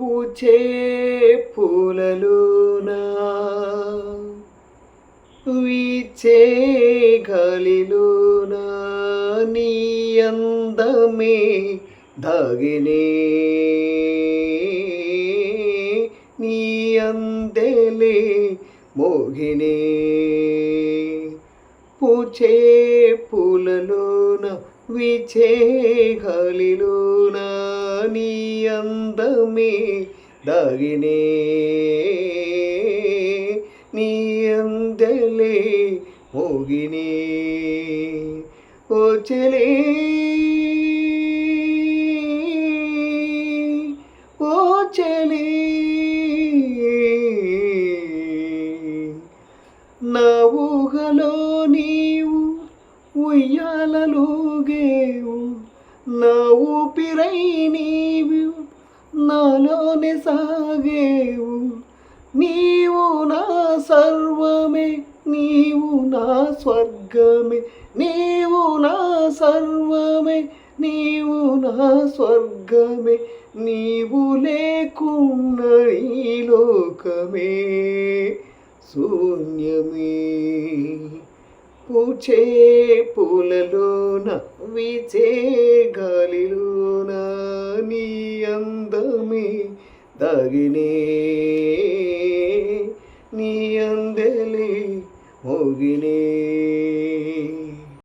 పూచే పూలలోనా? వీచే గాలిలోనా? నీ అందమే దాగినే. నీ అందెలే మోగినే. పూచే పూలలోన? విచే గాలిలోన? నీ అందమే దాగినే నీ అందలే మోగినే ఓ చెలే ఓ చెలే నా ఊహలో నీవు ఉయ్యాలలుగేవు నా ఊపిరై నీవు నాలోనే సాగేవు. నీవు నా సర్వమే నీవు నా స్వర్గమే నీవు నా సర్వమే నీవు నా స్వర్గమే నీవు లేకున్న ఈ లోకమే శూన్యమే. పూచే పూలలోన వీచే గాలిలో అందమే దాగినే నీ అందలే మోగినే